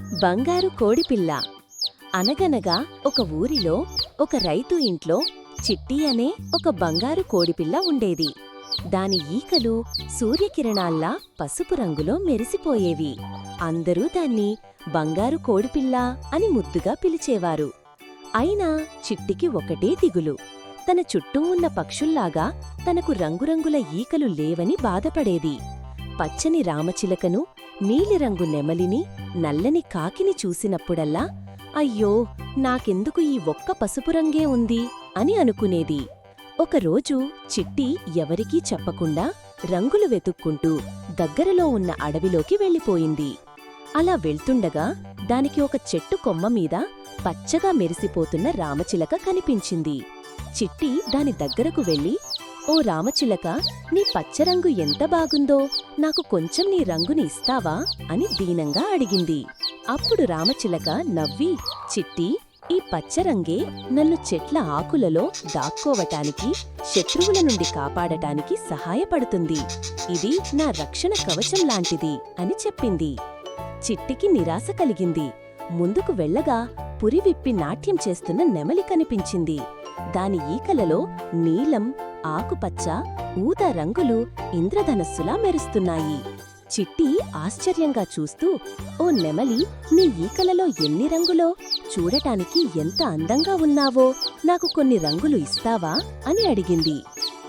బంగారు కోడిపిల్ల. అనగనగా ఒక ఊరిలో ఒక రైతు ఇంట్లో చిట్టి అనే ఒక బంగారు కోడిపిల్ల ఉండేది. దాని ఈకలు సూర్యకిరణాల్లా పసుపు రంగులో మెరిసిపోయేవి. అందరూ దాన్ని బంగారు కోడిపిల్ల అని ముద్దుగా పిలిచేవారు. అయినా చిట్టికి ఒకటే దిగులు. తన చుట్టూ ఉన్న పక్షుల్లాగా తనకు రంగురంగుల ఈకలు లేవని బాధపడేది. పచ్చని రామచిలకను నీలిరంగు నెమలిని నల్లని కాకిని చూసినప్పుడల్లా అయ్యో నాకెందుకు ఈ ఒక్క పసుపు రంగే ఉంది? అని అనుకునేది. ఒకరోజు చిట్టి ఎవరికీ చెప్పకుండా రంగులు వెతుక్కుంటూ దగ్గరలో ఉన్న అడవిలోకి వెళ్ళిపోయింది. అలా వెళ్తుండగా దానికి ఒక చెట్టు కొమ్మ మీద పచ్చగా మెరిసిపోతున్న రామచిలక కనిపించింది. చిట్టి దాని దగ్గరకు వెళ్ళి ఓ రామచిలక నీ పచ్చరంగు ఎంత బాగుందో నాకు కొంచెం నీ రంగుని ఇస్తావా? అని దీనంగా అడిగింది. అప్పుడు రామచిలక నవ్వి చిట్టి ఈ పచ్చరంగే నన్ను చెట్ల ఆకులలో దాక్కోవటానికి శత్రువుల నుండి కాపాడటానికి సహాయపడుతుంది. ఇది నా రక్షణ కవచం లాంటిది అని చెప్పింది. చిట్టికి నిరాశ కలిగింది. ముందుకు వెళ్ళగా పురివిప్పి నాట్యం చేస్తున్న నెమలి కనిపించింది. దాని ఈకలలో నీలం ఆకుపచ్చ ఊద రంగులు ఇంద్రధనస్సులా మెరుస్తున్నాయి. చిట్టి ఆశ్చర్యంగా చూస్తూ ఓ నెమలి నీ ఈకలలో ఎన్ని రంగులో? చూడటానికి ఎంత అందంగా ఉన్నావో? నాకు కొన్ని రంగులు ఇస్తావా? అని అడిగింది.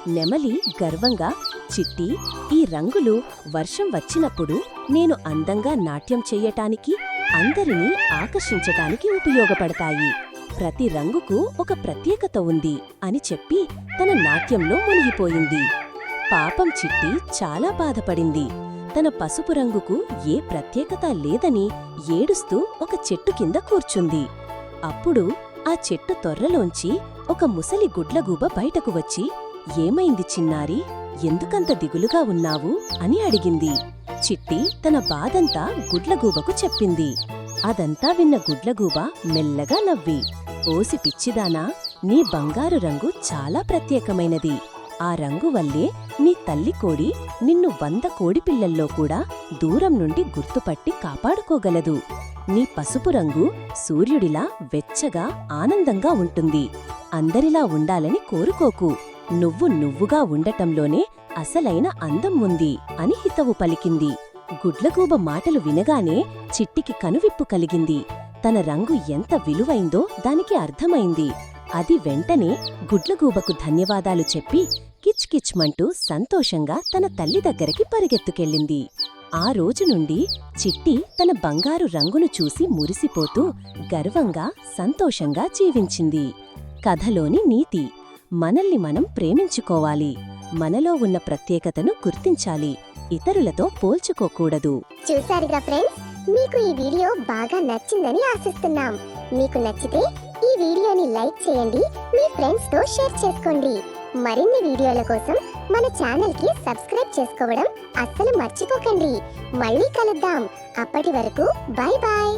నెమలి గర్వంగా చిట్టి ఈ రంగులు వర్షం వచ్చినప్పుడు నేను అందంగా నాట్యం చెయ్యటానికి అందరినీ ఆకర్షించటానికి ఉపయోగపడతాయి. ప్రతి రంగుకు ఒక ప్రత్యేకత ఉంది అని చెప్పి తన నాట్యంలో మునిగిపోయింది. పాపం చిట్టి చాలా బాధపడింది. తన పసుపు రంగుకు ఏ ప్రత్యేకత లేదని ఏడుస్తూ ఒక చెట్టు కింద కూర్చుంది. అప్పుడు ఆ చెట్టు తొర్రలోంచి ఒక ముసలి గుడ్లగూబ బయటకు వచ్చి ఏమైంది చిన్నారి? ఎందుకంత దిగులుగా ఉన్నావు? అని అడిగింది. చిట్టి తన బాధంతా గుడ్లగూబకు చెప్పింది. అదంతా విన్న గుడ్లగూబ మెల్లగా నవ్వి ఓసి పిచ్చిదానా నీ బంగారు రంగు చాలా ప్రత్యేకమైనది. ఆ రంగు వల్లే నీ తల్లి కోడి నిన్ను వంద కోడిపిల్లల్లో కూడా దూరం నుండి గుర్తుపట్టి కాపాడుకోగలదు. నీ పసుపు రంగు సూర్యుడిలా వెచ్చగా ఆనందంగా ఉంటుంది. అందరిలా ఉండాలని కోరుకోకు. నువ్వు నువ్వుగా ఉండటంలోనే అసలైన అందం ఉంది అని హితవు పలికింది. గుడ్లగూబ మాటలు వినగానే చిట్టికి కనువిప్పు కలిగింది. తన రంగు ఎంత విలువైందో దానికి అర్థమైంది. అది వెంటనే గుడ్లగూబకు ధన్యవాదాలు చెప్పి కిచ్కిచ్మంటూ సంతోషంగా తన తల్లి దగ్గరికి పరిగెత్తుకెళ్ళింది. ఆ రోజు నుండి చిట్టి తన బంగారు రంగును చూసి మురిసిపోతూ గర్వంగా సంతోషంగా జీవించింది. కథలోని నీతి మనల్ని మనం ప్రేమించుకోవాలి. మనలో ఉన్న ప్రత్యేకతను గుర్తించాలి. ఇతరులతో పోల్చుకోకూడదు. చూసారుగా ఫ్రెండ్స్? మీకు ఈ వీడియో బాగా నచ్చిందని ఆశిస్తున్నాం. మీకు నచ్చితే ఈ వీడియోని లైక్ చేయండి మీ ఫ్రెండ్స్తో షేర్ చేసుకోండి. మరిన్ని వీడియోల కోసం మన ఛానల్కి సబ్స్క్రైబ్ చేసుకోవడం అస్సలు మర్చిపోకండి. మళ్ళీ కలుద్దాం. అప్పటి వరకు బాయ్ బాయ్.